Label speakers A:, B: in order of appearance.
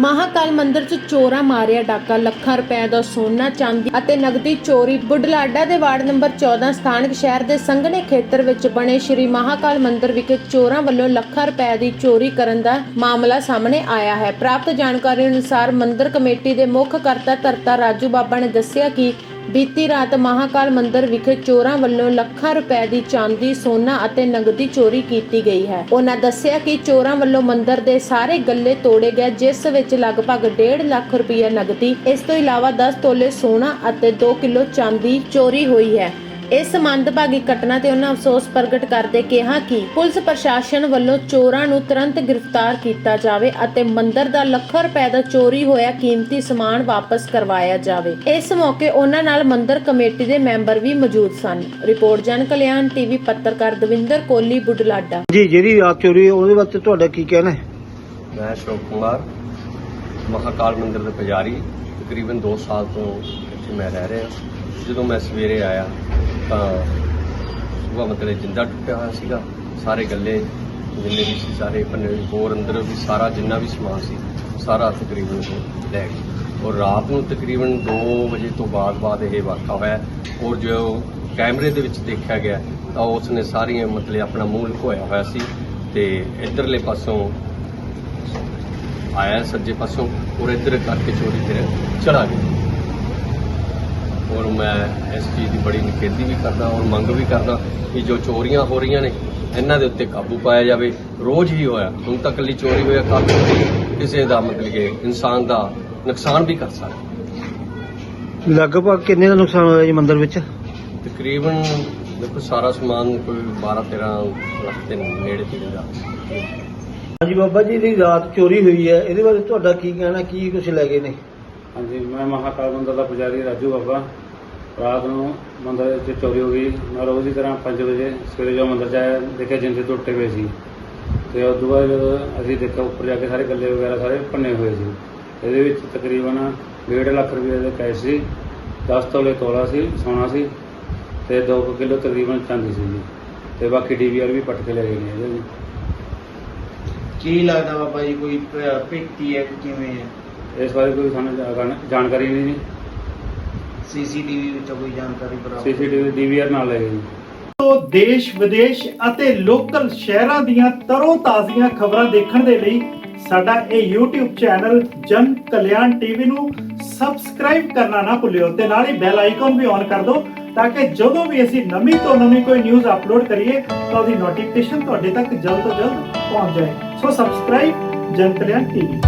A: ਮਹਾਕਾਲ ਮੰਦਿਰ 'ਚ ਚੋਰਾਂ ਮਾਰਿਆ ਡਾਕਾ, ਲੱਖਾਂ ਰੁਪਏ ਦਾ ਸੋਨਾ, ਚਾਂਦੀ ਅਤੇ ਨਗਦੀ ਚੋਰੀ। ਬੁਢਲਾਡਾ ਦੇ ਵਾਰਡ ਨੰਬਰ 14 ਸਥਾਨਕ ਸ਼ਹਿਰ ਦੇ ਸੰਘਣੇ ਖੇਤਰ ਵਿੱਚ ਬਣੇ ਸ਼੍ਰੀ ਮਹਾਕਾਲ ਮੰਦਿਰ ਵਿਖੇ ਚੋਰਾਂ ਵੱਲੋਂ ਲੱਖਾਂ ਰੁਪਏ ਦੀ ਚੋਰੀ ਕਰਨ ਦਾ ਮਾਮਲਾ ਸਾਹਮਣੇ ਆਇਆ ਹੈ। ਪ੍ਰਾਪਤ ਜਾਣਕਾਰੀ ਅਨੁਸਾਰ ਮੰਦਿਰ ਕਮੇਟੀ ਦੇ ਮੁੱਖ ਕਰਤਾ ਧਰਤਾ ਰਾਜੂ ਬਾਬਾ ਨੇ ਦੱਸਿਆ ਕਿ ਬੀਤੀ ਰਾਤ ਮਹਾਕਾਲ ਮੰਦਿਰ ਵਿਖੇ ਚੋਰਾਂ ਵੱਲੋਂ ਲੱਖਾਂ ਰੁਪਏ ਦੀ ਚਾਂਦੀ, ਸੋਨਾ ਅਤੇ ਨਗਦੀ ਚੋਰੀ ਕੀਤੀ ਗਈ ਹੈ। ਉਹਨਾਂ ਦੱਸਿਆ ਕਿ ਚੋਰਾਂ ਵੱਲੋਂ ਮੰਦਿਰ ਦੇ ਸਾਰੇ ਗੱਲੇ ਤੋੜੇ ਗਏ, ਜਿਸ ਵਿੱਚ ਲਗਭਗ 1.5 ਲੱਖ ਰੁਪਏ ਨਗਦੀ, ਇਸ ਤੋਂ ਇਲਾਵਾ 10 ਤੋਲੇ ਸੋਨਾ ਅਤੇ 2 ਕਿਲੋ ਚਾਂਦੀ ਚੋਰੀ ਹੋਈ ਹੈ। ਇਸ ਮੰਦਭਾਗੀ ਘਟਨਾ ਤੇ ਉਹਨਾਂ ਅਫਸੋਸ ਪ੍ਰਗਟ ਕਰਦੇ ਕਿਹਾ ਕਿ ਪੁਲਿਸ ਪ੍ਰਸ਼ਾਸਨ ਵੱਲੋਂ ਚੋਰਾਂ ਨੂੰ ਤੁਰੰਤ ਗ੍ਰਿਫਤਾਰ ਕੀਤਾ ਜਾਵੇ ਅਤੇ ਮੰਦਿਰ ਦਾ ਲੱਖਾਂ ਰੁਪਏ ਦਾ ਚੋਰੀ ਹੋਇਆ ਕੀਮਤੀ ਸਮਾਨ ਵਾਪਸ ਕਰਵਾਇਆ ਜਾਵੇ। ਇਸ ਮੌਕੇ ਉਹਨਾਂ ਨਾਲ ਮੰਦਿਰ ਕਮੇਟੀ ਦੇ ਮੈਂਬਰ ਵੀ ਮੌਜੂਦ ਸਨ। ਰਿਪੋਰਟ ਜਨ ਕਲਿਆਣ ਟੀਵੀ ਪੱਤਰਕਾਰ ਦਵਿੰਦਰ ਕੋਲੀ ਬੁਢਲਾਡਾ।
B: ਜੀ ਜਿਹੜੀ ਰਾਤ ਚੋਰੀ ਹੋਈ, ਉਹਦੇ ਬਾਰੇ ਤੁਹਾਡਾ ਕੀ ਕਹਿਣਾ ਹੈ?
C: ਮੈਂ ਅਸ਼ੋਕ ਕੁਮਾਰ ਮਹਾਕਾਲ ਮੰਦਿਰ ਦੇ ਪੁਜਾਰੀ। ਤਕਰੀਬਨ 2 ਸਾਲ ਤੋਂ ਇੱਥੇ ਮੈਂ ਰਹਿ ਰਿਹਾ। ਜਦੋਂ ਮੈਂ ਸਵੇਰੇ ਆਇਆ ਤਾਂ ਸੁਬਹ ਮਤਲਬ ਜਿੰਦਾ ਟੁੱਟਿਆ ਹੋਇਆ ਸੀਗਾ, ਸਾਰੇ ਗੱਲੇ ਜਿੰਨੇ ਵੀ ਸੀ, ਸਾਰੇ ਪੰਨੇ ਹੋਰ ਅੰਦਰ ਵੀ ਸਾਰਾ ਜਿੰਨਾ ਵੀ ਸਮਾਨ ਸੀ, ਸਾਰਾ ਤਕਰੀਬਨ ਉਹ ਲੈ ਗਏ। ਔਰ ਰਾਤ ਨੂੰ ਤਕਰੀਬਨ 2 ਵਜੇ ਤੋਂ ਬਾਅਦ ਬਾਅਦ ਇਹ ਵਾਕਾ ਹੋਇਆ ਔਰ ਜੋ ਕੈਮਰੇ ਦੇ ਵਿੱਚ ਦੇਖਿਆ ਗਿਆ ਤਾਂ ਉਸ ਨੇ ਸਾਰੀਆਂ ਮਤਲਬ ਆਪਣਾ ਮੂੰਹ ਲੁਕੋਇਆ ਹੋਇਆ ਸੀ ਤੇ ਇਧਰਲੇ ਪਾਸੋਂ ਆਇਆ ਸੱਜੇ ਪਾਸੋਂ, ਔਰ ਇੱਧਰ ਕਰਕੇ ਚੋਰੀ ਫਿਰ ਚਲਾ ਗਿਆ। ਔਰ ਮੈਂ ਇਸ ਚੀਜ਼ ਦੀ ਬੜੀ ਨਿਖੇਧੀ ਵੀ ਕਰਦਾ ਔਰ ਮੰਗ ਵੀ ਕਰਦਾ ਕਿ ਜੋ ਚੋਰੀਆਂ ਹੋ ਰਹੀਆਂ ਨੇ ਇਹਨਾਂ ਦੇ ਉੱਤੇ ਕਾਬੂ ਪਾਇਆ ਜਾਵੇ। ਰੋਜ਼ ਹੀ ਹੋਇਆ ਹੁਣ ਤੱਕ ਲਈ ਚੋਰੀ ਹੋਇਆ ਕਾਬੂ ਕਿਸੇ ਦਾ ਮਤਲਬ ਕਿ ਇਨਸਾਨ ਦਾ ਨੁਕਸਾਨ ਵੀ ਕਰ ਸਕਦਾ।
B: ਲਗਭਗ ਕਿੰਨੇ ਦਾ ਨੁਕਸਾਨ ਹੋਇਆ ਜੀ ਮੰਦਿਰ ਵਿੱਚ?
C: ਤਕਰੀਬਨ ਦੇਖੋ ਸਾਰਾ ਸਮਾਨ ਕੋਈ 12 13 ਲੱਖ ਦੇ ਨੇੜੇ ਤੇੜੇ ਦਾ।
B: ਹਾਂਜੀ ਬਾਬਾ ਜੀ ਦੀ ਰਾਤ ਚੋਰੀ ਹੋਈ ਹੈ। ਇਹਦੇ ਬਾਰੇ ਤੁਹਾਡਾ ਕੀ ਕਹਿਣਾ ਕੀ ਕੁਝ ਲੈ ਗਏ ਨੇ?
D: ਹਾਂਜੀ, ਮੈਂ ਮਹਾਕਾਲ ਮੰਦਰ ਦਾ ਪੁਜਾਰੀ ਰਾਜੂ ਬਾਬਾ। ਰਾਤ ਨੂੰ ਮੰਦਰ ਵਿੱਚ ਚੋਰੀ ਹੋ ਗਈ। ਮੈਂ ਰੋਜ਼ ਦੀ ਤਰ੍ਹਾਂ 5 ਵਜੇ ਸਵੇਰੇ ਜੋ ਮੰਦਰ ਜਾਇਆ, ਦੇਖਿਆ ਜਿੰਦੇ ਟੁੱਟੇ ਹੋਏ ਸੀ। ਤੇ ਉਸ ਤੋਂ ਬਾਅਦ ਜਦੋਂ ਅਸੀਂ ਦੇਖਿਆ ਉੱਪਰ ਜਾ ਕੇ ਸਾਰੇ ਗੱਲੇ ਵਗੈਰਾ ਸਾਰੇ ਭੰਨੇ ਹੋਏ ਸੀ। ਇਹਦੇ ਵਿੱਚ ਤਕਰੀਬਨ 1.5 ਲੱਖ ਰੁਪਏ ਦੇ ਕੈਸ਼ ਸੀ 10 ਤੋਲੇ ਤੋਲਾ ਸੀ, ਸੋਨਾ ਸੀ ਤੇ 2 ਕਿਲੋ ਤਕਰੀਬਨ ਚਾਂਦੀ ਸੀ ਜੀ। ਤੇ ਬਾਕੀ ਡੀਵੀਆਰ ਵੀ ਪੱਟ ਕੇ ਲੈ ਗਏ ਨੇ ਇਹਦੇ ਜੀ
E: ਕੀ ਲੱਗਦਾ ਬਾਬਾ ਜੀ, ਕੋਈ ਭੇਤੀ ਹੈ ਕਿਵੇਂ ਹੈ?
D: ਇਸ ਬਾਰੇ ਕੋਈ ਸਾਨੂੰ ਜਾਣ- ਜਾਣਕਾਰੀ ਨਹੀਂ ਜੀ।
E: ਸੀਸੀਟੀਵੀ ਵਿੱਚੋਂ ਕੋਈ ਜਾਣਕਾਰੀ ਪ੍ਰਾਪਤ
D: ਸੀਸੀਟੀਵੀ ਡੀਵੀਆਰ ਨਾਲ ਲੈ ਗਏ ਜੀ।
F: ਤੋਂ ਦੇਸ਼ ਵਿਦੇਸ਼ ਅਤੇ ਲੋਕਲ ਸ਼ਹਿਰਾਂ ਦੀਆਂ ਤਰੋ ਤਾਜ਼ੀਆਂ ਖਬਰਾਂ ਦੇਖਣ ਦੇ ਲਈ ਸਾਡਾ ਇਹ YouTube ਚੈਨਲ ਜਨ ਕਲਿਆਣ ਟੀਵੀ ਨੂੰ ਸਬਸਕ੍ਰਾਈਬ ਕਰਨਾ ਨਾ ਭੁੱਲਿਓ ਤੇ ਨਾਲ ਹੀ ਬੈਲ ਆਈਕਨ ਵੀ ਔਨ ਕਰ ਦਿਓ ਤਾਂ ਕਿ ਜਦੋਂ ਵੀ ਅਸੀਂ ਨਵੀਂ ਤੋਂ ਨਵੀਂ ਕੋਈ ਨਿਊਜ਼ ਅਪਲੋਡ ਕਰੀਏ ਤਾਂ ਉਹਦੀ ਨੋਟੀਫਿਕੇਸ਼ਨ ਤੁਹਾਡੇ ਤੱਕ ਜਲਦ ਤੋਂ ਜਲਦ ਪਹੁੰਚ ਜਾਏ। ਸੋ ਸਬਸਕ੍ਰਾਈਬ ਜਨ ਕਲਿਆਣ ਟੀਵੀ।